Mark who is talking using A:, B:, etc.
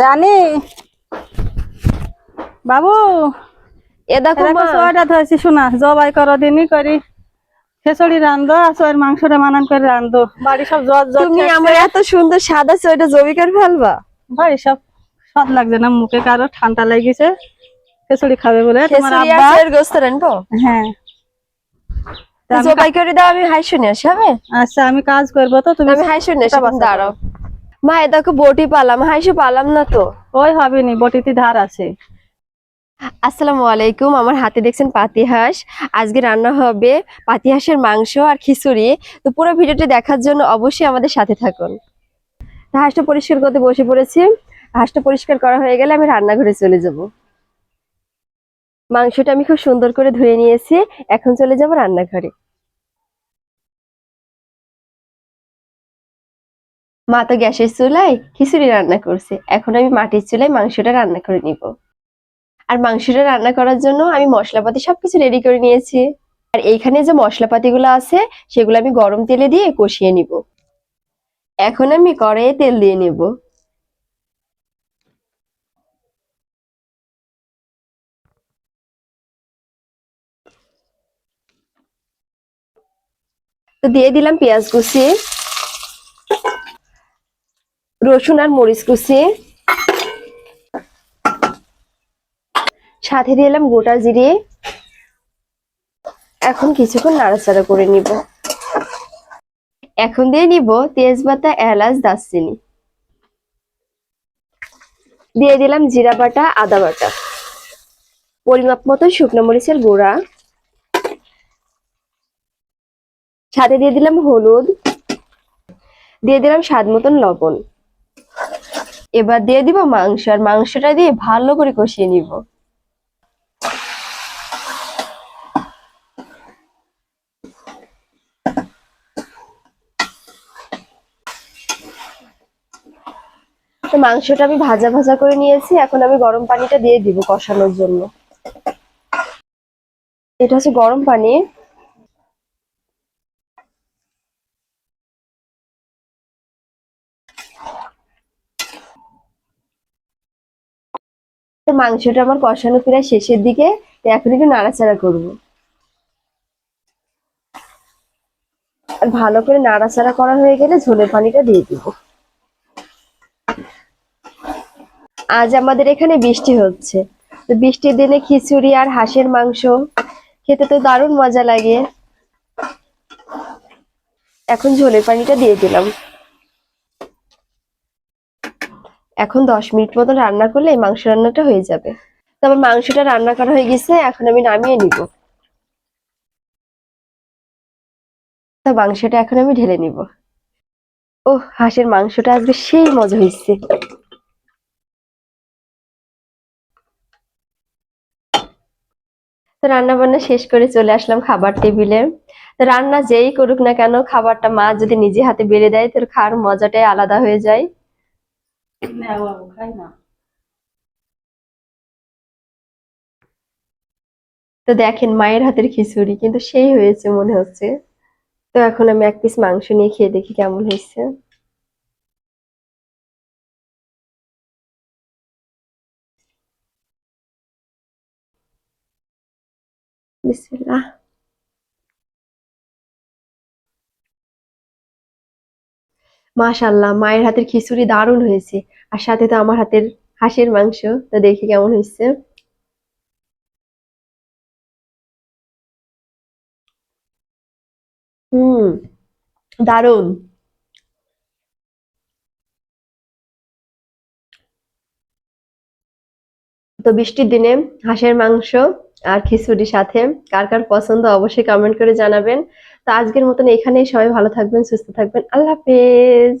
A: রানী। বাবু।
B: এ দেখো
A: সোয়াটা ধরেছি শোনা জবাই করো দিনই করি। খেচড়ি রান্ধো আর সোয়ের মাংসটা মানান করে রান্ধো। বাড়ি সব জ্বর
B: তুমি আমার এত সুন্দর সাদা সোয়েটার জবিকার ফেলবা?
A: বাড়ি সব স্বাদ লাগছে না মুখে কারও ঠান্ডা লেগেছে। খেচড়ি খাবে বলে তোমার আব্বা।
B: এর গোস্ত
A: হ্যাঁ। আমি
B: জবাই করে দাও আমি হাই শুনে আসি হবে?
A: আচ্ছা আমি কাজ করব তো তুমি
B: আমি হাই শুনে আসি দাঁড়াও। মা এ দেখো বটি পালাম হাইসু পালাম না তো?
A: ওই হবে নি বটিতে ধার আছে।
B: আসসালামু আলাইকুম আমার হাতে দেখছেন পাতিহাঁস। আজকে রান্না হবে পাতিহাঁসের মাংস আর খিচুড়ি। তো পুরো ভিডিওটি দেখার জন্য অবশ্যই আমাদের সাথে থাকুন। হাঁসটা পরিষ্কার করতে বসে পড়েছি। হাঁসটা পরিষ্কার করা হয়ে গেলে আমি রান্নাঘরে চলে যাব। মাংসটা আমি খুব সুন্দর করে ধুয়ে নিয়েছি। এখন চলে যাব রান্নাঘরে। মা তো গ্যাসের চুলায় খিচুড়ি রান্না করছে। এখন আমি মাটির চুলায় মাংসটা রান্না করে নিব। আর মাংসটা রান্না করার জন্য আমি মশলাপাতি সবকিছু রেডি করে নিয়েছি। আর এইখানে যে মশলাপাতিগুলো আছে, সেগুলো আমি গরম তেলে দিয়ে কষিয়ে নিব। এখন আমি কড়াইয়ে তেল দিয়ে নেব। তো দিয়ে দিলাম পেঁয়াজ কুচি। রসুন আর মরিচ কুচি সাথে দিলাম গোটা জিরে। এখন কিছুক্ষণ নাড়াচাড়া করে নিব। এখন দিয়ে নিব তেজপাতা, এলাচ, দারচিনি। দিয়ে দিলাম জিরা বাটা, আদা বাটা। পরিমাপ মতো শুকনো মরিচের গুঁড়া। সাথে দিয়ে দিলাম হলুদ। দিয়ে দিলাম স্বাদ মতন লবণ। এবার দিয়ে দিব মাংস, আর মাংসটা দিয়ে ভালো করে কষিয়ে নিব। তো মাংসটা আমি ভাজা ভাজা করে নিয়েছি, এখন আমি গরম পানিটা দিয়ে দিব কষানোর জন্য। এটা হচ্ছে গরম পানি। তো মাংসটা আমার কষানো প্রায় শেষের দিকে এখন একটু নাড়াচাড়া করব। আর ভালো করে নাড়াচাড়া করা হয়ে গেলে ঝোলের পানিটা দিয়ে দিব। আজ আমাদের এখানে বৃষ্টি হচ্ছে। তো বৃষ্টির দিনে খিচুড়ি আর হাঁসের মাংস খেতে তো দারুণ মজা লাগে। এখন ঝোলের পানিটা দিয়ে দিলাম। এখন দশ মিনিট মতো রান্না করলে এই মাংস রান্নাটা হয়ে যাবে। তারপর মাংসটা রান্না করা হয়ে গেছে, এখন আমি নামিয়ে নিব। তো মাংসটা এখন আমি ঢেলে নিব। ও হাঁসের মাংসটা আজকে সেই মজা হয়েছে তো রান্না বান্না শেষ করে চলে আসলাম খাবার টেবিলে। তো রান্না যেই করুক না কেন, খাবারটা মা যদি নিজে হাতে বেড়ে দেয় তোর খাওয়ার মজাটাই আলাদা হয়ে যায়। তো দেখেন, মায়ের হাতের খিচুড়ি, কিন্তু সেই হয়েছে মনে হচ্ছে। তো এখন আমি এক পিস মাংস নিয়ে খেয়ে দেখি কেমন হয়েছে। বিসমিল্লাহ। মাশাল্লাহ মায়ের হাতের খিচুড়ি দারুণ হয়েছে। আর সাথে তো আমার হাতের হাঁসের মাংস, তো দেখি কেমন হয়েছে। হুম, দারুণ। তো বৃষ্টির দিনে হাঁসের মাংস আর খিচুড়ির সাথে। কার কার পছন্দ অবশ্যই কমেন্ট করে জানাবেন। তো আজকের মতন এখানেই সবাই ভালো থাকবেন, সুস্থ থাকবেন। আল্লাহ হাফেজ।